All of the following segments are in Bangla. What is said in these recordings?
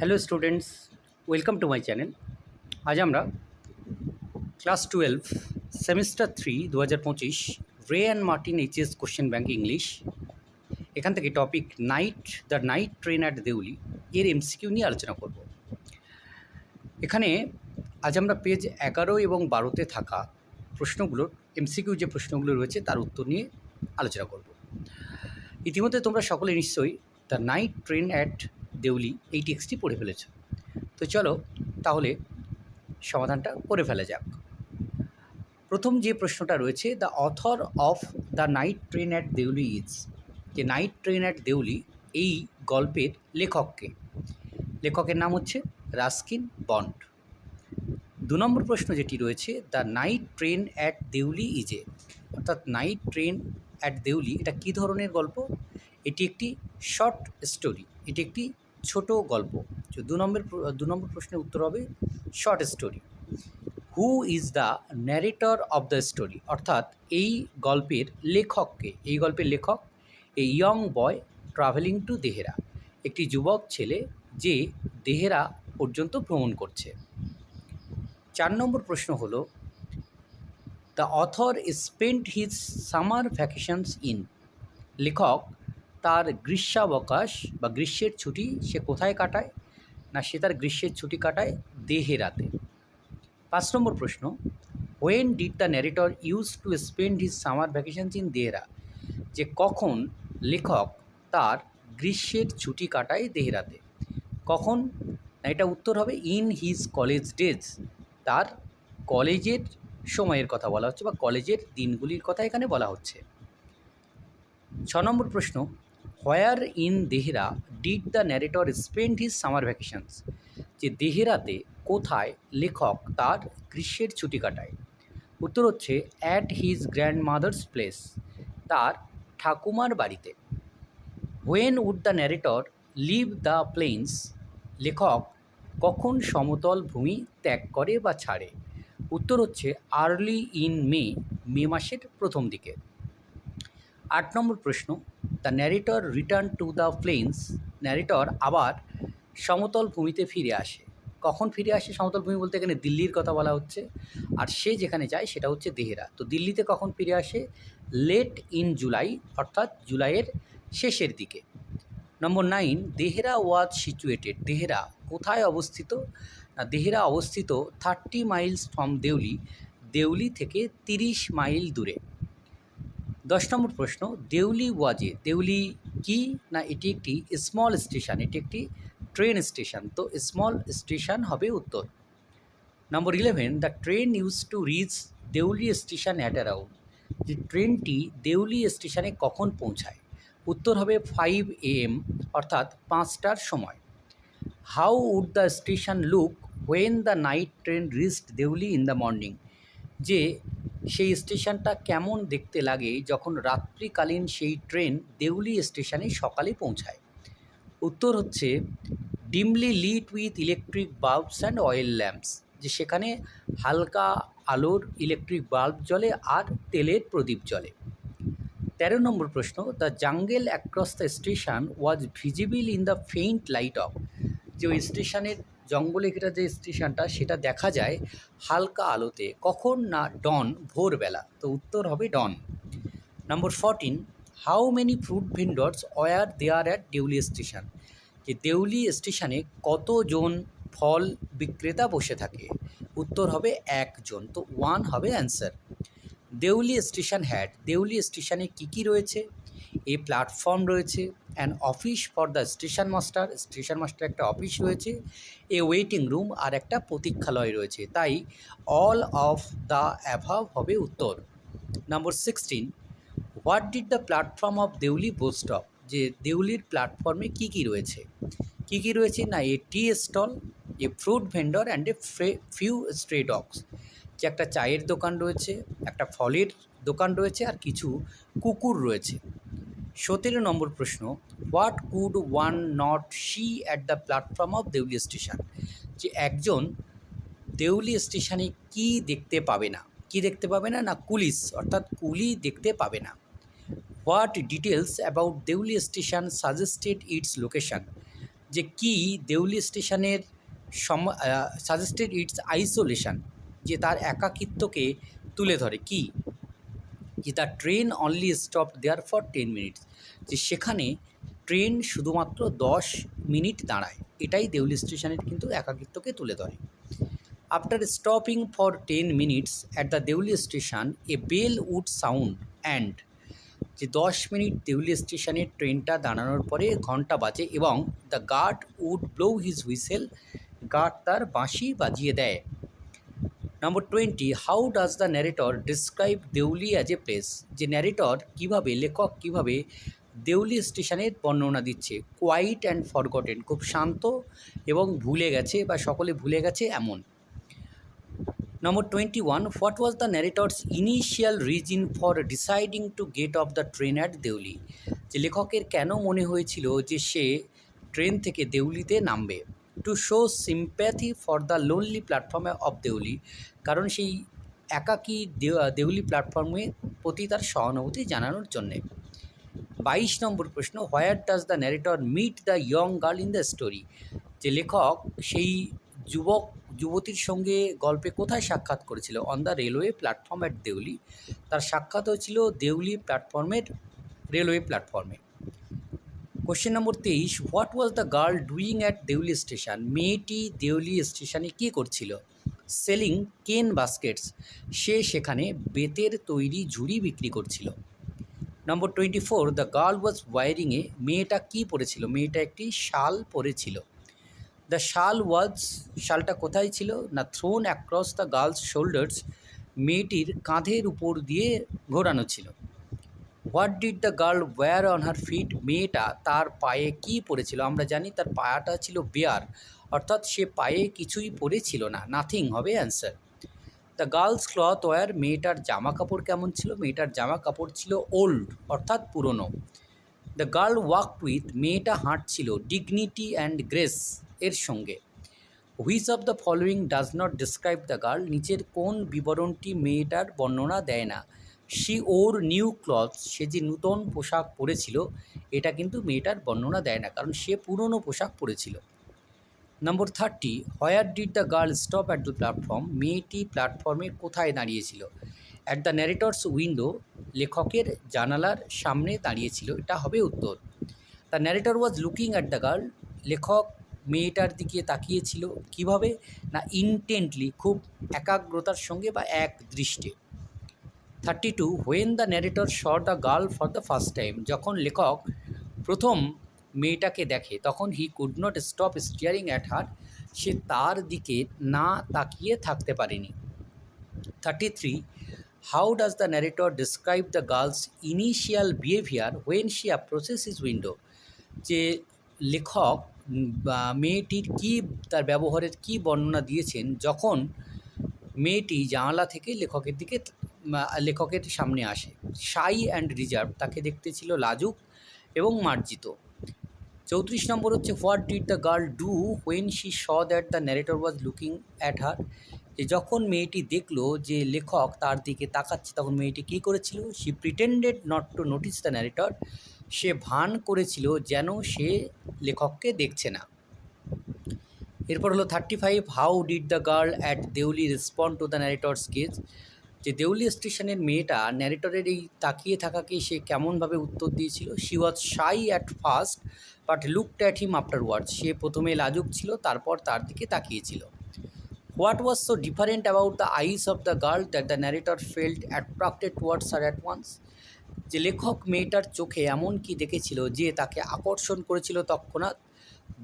Hello students welcome to my channel আজ আমরা ক্লাস টুয়েলভ সেমিস্টার থ্রি দু হাজার পঁচিশ Ray and Martin HS question bank English এখান থেকে topic night the night train at Deoli এর এমসিকিউ নিয়ে আলোচনা করব। এখানে আজ আমরা পেজ এগারো এবং বারোতে থাকা প্রশ্নগুলোর এমসিকিউ যে প্রশ্নগুলো রয়েছে তার উত্তর নিয়ে আলোচনা করব। ইতিমধ্যে তোমরা সকলে নিশ্চয়ই the night train at Deoli এই টেক্সটটি পড়ে ফেলেছ। তো চলো তাহলে সমাধানটা করে ফেলা যাক। প্রথম যে প্রশ্নটা রয়েছে the author of the night train at Deoli is যে নাইট ট্রেন অ্যাট দেউলি এই গল্পের লেখককে। লেখকের নাম হচ্ছে রাস্কিন বন্ড। দু নম্বর প্রশ্ন যেটি রয়েছে the night train at Deoli ইজে অর্থাৎ নাইট ট্রেন অ্যাট দেউলি এটা কী ধরনের গল্প? এটি একটি শর্ট স্টোরি এটি একটি ছোট গল্প। দু নম্বর দু নম্বর প্রশ্নের উত্তর হবে short story who is the narrator of the story অর্থাৎ এই গল্পের লেখককে, এই গল্পের লেখক a young boy travelling to Dehra একটি যুবক ছেলে যে দেহেরা পর্যন্ত ভ্রমণ করছে। চার নম্বর প্রশ্ন হল the author spent his summer vacations in লেখক তার গ্রীষ্মাবকাশ বা গ্রীষ্মের ছুটি সে কোথায় কাটায় না সে তার গ্রীষ্মের ছুটি কাটায় দেহেরাতে পাঁচ নম্বর প্রশ্ন when did the narrator use to spend his summer vacations in Dehra যে কখন লেখক তার গ্রীষ্মের ছুটি কাটায় দেহরাতে কখন? এটা উত্তর হবে ইন হিজ কলেজ ডেজ তার কলেজের সময়ের কথা বলা হচ্ছে বা কলেজের দিনগুলির কথা এখানে বলা হচ্ছে। ছ নম্বর প্রশ্ন where in Dehra did the narrator spend his summer vacations, যে দেহেরাতে কোথায় লেখক তার গ্রীষ্মের ছুটি কাটায়। উত্তর হচ্ছে at his grandmother's place তার ঠাকুমার বাড়িতে। When would the narrator leave the plains লেখক, কখন সমতল ভূমি ত্যাগ করে বা ছাড়ে? উত্তর হচ্ছে আর্লি ইন মে মে মাসের প্রথম দিকে। আট নম্বর প্রশ্ন the narrator return to the plains narrator আবার সমতল ভূমিতে ফিরে আসে। কখন ফিরে আসে সমতল ভূমি বলতে এখানে দিল্লির কথা বলা হচ্ছে। আর সে যেখানে যায় সেটা হচ্ছে দেহেরা। তো দিল্লিতে কখন ফিরে আসে? লেট ইন জুলাই অর্থাৎ জুলাইয়ের শেষের দিকে। নম্বর nine Dehra was situated Dehra কোথায় অবস্থিত? না, দেহেরা অবস্থিত thirty miles from Deoli Deoli থেকে তিরিশ মাইল দূরে। দশ নম্বর প্রশ্ন, দেউলি ওয়াজে, দেউলি কি? না, এটি একটি স্মল স্টেশন এটি একটি ট্রেন স্টেশন তো স্মল স্টেশন হবে উত্তর। নম্বর eleven the train use to reach Deoli station at around যে ট্রেনটি দেউলি স্টেশনে কখন পৌঁছায়? উত্তর হবে ফাইভ এএম অর্থাৎ পাঁচটার সময়। How would the station look when the night train reached Deoli in the morning যে সেই স্টেশনটা কেমন দেখতে লাগে যখন রাত্রিকালীন সেই ট্রেন দেউলি স্টেশনে সকালে পৌঁছায়। উত্তর হচ্ছে, dimly lit with electric bulbs and oil lamps, যে সেখানে হালকা আলোর ইলেকট্রিক বাল্ব জ্বলে আর তেলের প্রদীপ জ্বলে। তেরো নম্বর প্রশ্ন, the jungle across the station was visible in the faint light of? যে ওই স্টেশনের জঙ্গলে ঘেরা যে স্টেশনটা, সেটা দেখা যায় হালকা আলোতে, কখন না ডন, ভোরবেলা। তো উত্তর হবে dawn. Number fourteen how many fruit vendors were there at Deoli station যে দেউলি স্টেশনে কতজন ফল বিক্রেতা বসে থাকে? উত্তর হবে একজন। তো ওয়ান হবে answer Deoli station had Deoli স্টেশনে কী কী রয়েছে? এ প্ল্যাটফর্ম রয়েছে। An office for the station master station master একটা অফিস রয়েছে এ ওয়েটিং রুম আর একটা প্রতীক্ষালয় রয়েছে। তাই অল অফ দ্য অ্যাভাব হবে উত্তর। নম্বর sixteen what did the platform of Deoli boast of যে দেউলির প্ল্যাটফর্মে কী কী রয়েছে? কী কী রয়েছে? না a tea stall a fruit vendor and a few stray dogs যে একটা চায়ের দোকান রয়েছে, একটা ফলের দোকান রয়েছে আর কিছু কুকুর রয়েছে। সতেরো নম্বর প্রশ্ন what could one not see at the platform of Deoli station যে একজন দেউলি স্টেশনে কি দেখতে পাবে না? কি দেখতে পাবে না? না কুলিস অর্থাৎ কুলি দেখতে পাবে না। What details about Deoli station suggested its location যে কি দেউলি স্টেশনের সম সাজেস্টেড ইটস আইসোলেশন যে তার একাকিত্বকে তুলে ধরে। কি? যে the train only stop there for ten minutes, যে সেখানে ট্রেন শুধুমাত্র দশ মিনিট দাঁড়ায়। এটাই দেউলি স্টেশনের কিন্তু একাকিত্বকে তুলে ধরে। After stopping for ten minutes at the Deoli station a bell would sound and যে দশ মিনিট দেউলি স্টেশনে ট্রেনটা দাঁড়ানোর পরে ঘণ্টা বাজে এবং the guard would blow his whistle guard তার বাঁশি বাজিয়ে দেয়। নম্বর twenty how does the narrator describe Deoli as a place যে ন্যারেটর কীভাবে, লেখক কীভাবে দেউলি স্টেশনের বর্ণনা দিচ্ছে? কোয়াইট অ্যান্ড ফরগটেন খুব শান্ত এবং ভুলে গেছে বা সকলে ভুলে গেছে এমন। নম্বর twenty one what was the narrator's initial reason for deciding to get off the train at Deoli যে লেখকের কেন মনে হয়েছিল যে সে ট্রেন থেকে দেউলিতে নামবে? To show sympathy for the lonely প্ল্যাটফর্মে অফ দেউলি কারণ সেই একাকী দেউলি প্ল্যাটফর্মে প্রতি তার সহানুভূতি জানানোর জন্যে। বাইশ নম্বর প্রশ্ন where does the narrator meet the young girl in the story যে লেখক সেই যুবক, যুবতীর সঙ্গে গল্পে কোথায় সাক্ষাৎ করেছিল? On the railway platform at Deoli তার সাক্ষাৎ হয়েছিল দেউলি প্ল্যাটফর্মের রেলওয়ে প্ল্যাটফর্মে কোশ্চেন নম্বর তেইশ what was the girl doing at Deoli station মেয়েটি দেউলি স্টেশনে কী করছিল? সেলিং কেন বাস্কেটস সে সেখানে বেতের তৈরি ঝুড়ি বিক্রি করছিল। নম্বর twenty four the girl was ওয়ারিংয়ে মেয়েটা কী পরেছিল? মেয়েটা একটি শাল পরেছিল। দ্য শাল ওয়াজ শালটা কোথায় ছিল? না thrown across the girl's shoulders মেয়েটির কাঁধের উপর দিয়ে ঘোরানো ছিল। What did the girl wear on her feet মেয়েটা তার পায়ে কি পরেছিল আমরা জানি তার পায়াটা ছিল বেয়ার অর্থাৎ সে পায়ে কিছুই পরেছিল না। নাথিং হবে answer the girl's cloth wear মেয়েটার জামা কাপড় কেমন ছিল? মেয়েটার জামা কাপড় ছিল ওল্ড অর্থাৎ পুরনো। দ্য গার্ল ওয়াক উইথ মেয়েটা হাঁটছিল ডিগনিটি অ্যান্ড গ্রেস এর সঙ্গে। Which of the following does not describe the girl নিচের কোন বিবরণটি মেয়েটার বর্ণনা দেয় না? শি ওর নিউ ক্লথ সে যে নূতন পোশাক পরেছিল, এটা কিন্তু মেয়েটার বর্ণনা দেয় না, কারণ সে পুরনো পোশাক পরেছিল। নম্বর thirty where did the girl stop at the platform মেয়েটি প্ল্যাটফর্মে কোথায় দাঁড়িয়েছিল? অ্যাট দ্য ন্যারেটর্স উইন্ডো লেখকের জানালার সামনে দাঁড়িয়েছিল, এটা হবে উত্তর। The narrator was looking at the girl লেখক মেয়েটার দিকে তাকিয়েছিল, কীভাবে? না ইনটেন্টলি খুব একাগ্রতার সঙ্গে বা এক দৃষ্টে thirty two when the narrator saw the girl for the first time যখন লেখক প্রথম মেয়েটাকে দেখে, তখন he could not stop staring at her সে তার দিকে না তাকিয়ে থাকতে পারেনি। Thirty three how does the narrator describe the girl's initial behaviour when she approaches his window যে লেখক মেয়েটির কী, তার ব্যবহারের কী বর্ণনা দিয়েছেন, যখন মেয়েটি জানালা থেকে লেখকের দিকে লেখকের সামনে আসে। শাই অ্যান্ড রিজার্ভ তাকে দেখতে ছিল লাজুক এবং মার্জিত। চৌত্রিশ নম্বর হচ্ছে, what did the girl do when she saw that the narrator was looking at her? যে যখন মেয়েটি দেখল যে লেখক তার দিকে তাকাচ্ছে, তখন মেয়েটি কী করেছিল? She pretended not to notice the narrator. সে ভান করেছিল যেন সে লেখককে দেখছে না। এরপর হলো thirty five how did the girl at Deoli respond to the narrator sketch যে দেউলি স্টেশনের মেয়েটা ন্যারেটরের এই তাকিয়ে থাকাকে সে কেমনভাবে উত্তর দিয়েছিল? She was shy at first but looked at him afterward সে প্রথমে লাজুক ছিল, তারপর তার দিকে তাকিয়েছিল। What was so different about the eyes of the girl that the narrator felt attracted towards her at once যে লেখক মেয়েটার চোখে এমন কি দেখেছিল যে তাকে আকর্ষণ করেছিল তৎক্ষণাৎ?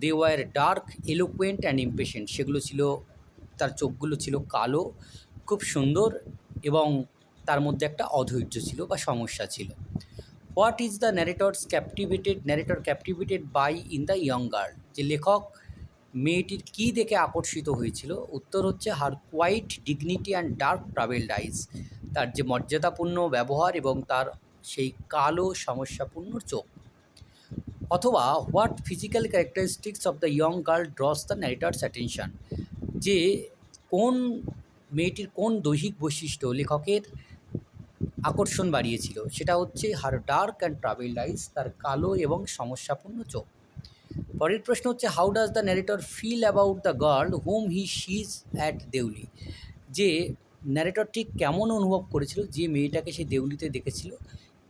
They were dark eloquent and impatient সেগুলো ছিল, তার চোখগুলো ছিল কালো, খুব সুন্দর এবং তার মধ্যে একটা অধৈর্য ছিল বা সমস্যা ছিল। What is the narrator's captivated narrator captivated by in the young girl যে লেখক মেয়েটির কী দেখে আকর্ষিত হয়েছিল? উত্তর হচ্ছে her quiet dignity and dark travel eyes তার যে মর্যাদাপূর্ণ ব্যবহার এবং তার সেই কালো সমস্যাপূর্ণ চোখ। অথবা what physical characteristics of the young girl draws the narrator's attention যে কোন মেয়েটির কোন দৈহিক বৈশিষ্ট্য লেখকের আকর্ষণ বাড়িয়েছিল? সেটা হচ্ছে হার ডার্ক অ্যান্ড ট্রাভেল আইস তার কালো এবং সমস্যাপূর্ণ চোখ। পরের প্রশ্ন হচ্ছে how does the narrator feel about the girl whom he sees at Deoli যে ন্যারেটর ঠিক কেমন অনুভব করেছিল, যে মেয়েটাকে সে দেউলিতে দেখেছিল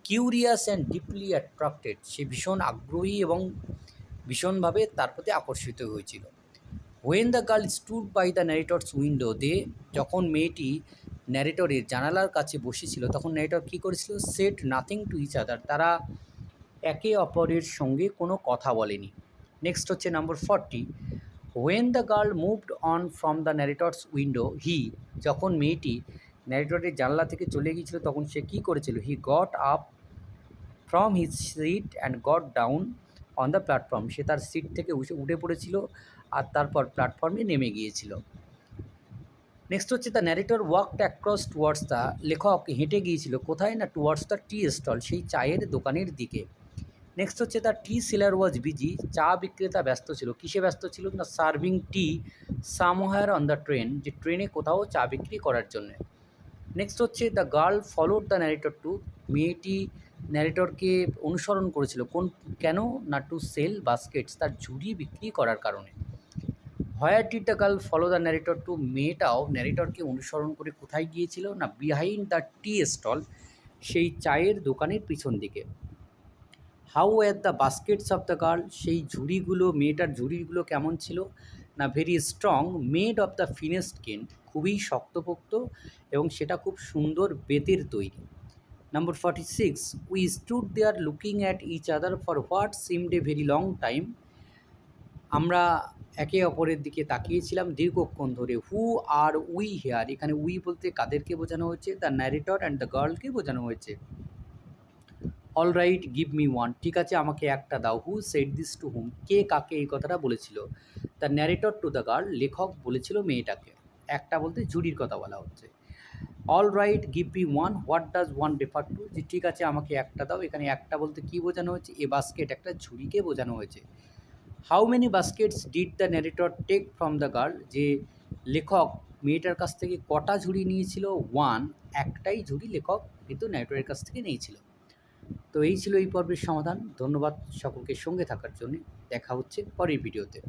কিউরিয়াস অ্যান্ড ডিপলি অ্যাট্রাক্টেড সে ভীষণ আগ্রহী এবং ভীষণভাবে তার প্রতি আকর্ষিত হয়েছিল। When the girl stood by the narrator's window the যখন মেয়েটি ন্যারেটরের জানালার কাছে বসেছিল, তখন ন্যারেটর কী করেছিল? Said nothing to each other তারা একে অপরের সঙ্গে কোনো কথা বলেনি। নেক্সট হচ্ছে number forty when the girl moved on from the narrator's window he যখন মেয়েটি ন্যারেটরের জানলা থেকে চলে গিয়েছিল, তখন সে কী করেছিল? He got up from his seat and got down on the platform সে তার সিট থেকে উঠে পড়েছিল আর তারপর প্ল্যাটফর্মে নেমে গিয়েছিল। নেক্সট হচ্ছে the narrator walked across towards the লেখক হেঁটে গিয়েছিল, কোথায় না টুয়ার্ডস দ্য টি স্টল সেই চায়ের দোকানের দিকে। নেক্সট হচ্ছে the tea seller was busy চা বিক্রেতা ব্যস্ত ছিল। কিসে ব্যস্ত ছিল না? Serving tea somewhere on the train যে ট্রেনে কোথাও চা বিক্রি করার জন্য। নেক্সট হচ্ছে the girl followed the narrator to মেয়েটি ন্যারেটরকে অনুসরণ করেছিল। কোন, কেন না টু সেল বাস্কেটস তার ঝুড়ি বিক্রি করার কারণে? Girl follow the narrator to মেয়েটাও ন্যারেটরকে অনুসরণ করে কোথায় গিয়েছিল? না বিহাইন্ড দ্য টি স্টল সেই চায়ের দোকানের পিছন দিকে। How at the baskets of the girl সেই ঝুড়িগুলো, মেয়েটার ঝুড়িগুলো কেমন ছিল? না very strong made of the finest cane খুবই শক্তপোক্ত এবং সেটা খুব সুন্দর বেতের তৈরি। Forty six we stood there looking at each other for what seemed a very long time আমরা একে অপরের দিকে তাকিয়েছিলাম দীর্ঘক্ষণ ধরে। হু আর উই হেয়ার এখানে উই বলতে কাদেরকে বোঝানো হয়েছে? দ্য ন্যারেটর অ্যান্ড দ্য গার্লকে বোঝানো হয়েছে। All right give me one ঠিক আছে, আমাকে একটা দাও। Who said this to whom কে কাকে এই কথাটা বলেছিল? The narrator to the girl লেখক বলেছিল মেয়েটাকে। একটা বলতে ঝুড়ির কথা বলা হচ্ছে। All right give me one what does one refer to যে ঠিক আছে, আমাকে একটা দাও। এখানে একটা বলতে কী বোঝানো হয়েছে? এ বাস্কেট একটা ঝুড়িকে বোঝানো হয়েছে। How many baskets did the narrator take from the girl যে লেখক মেয়েটার কাছ থেকে কটা ঝুড়ি নিয়েছিল? ওয়ান একটাই ঝুড়ি লেখক কিন্তু ন্যারেটরের কাছ থেকে নিয়েছিল। তো এই ছিল এই পর্বের সমাধান। ধন্যবাদ সকলকে সঙ্গে থাকার জন্য। দেখা হচ্ছে পরের ভিডিওতে।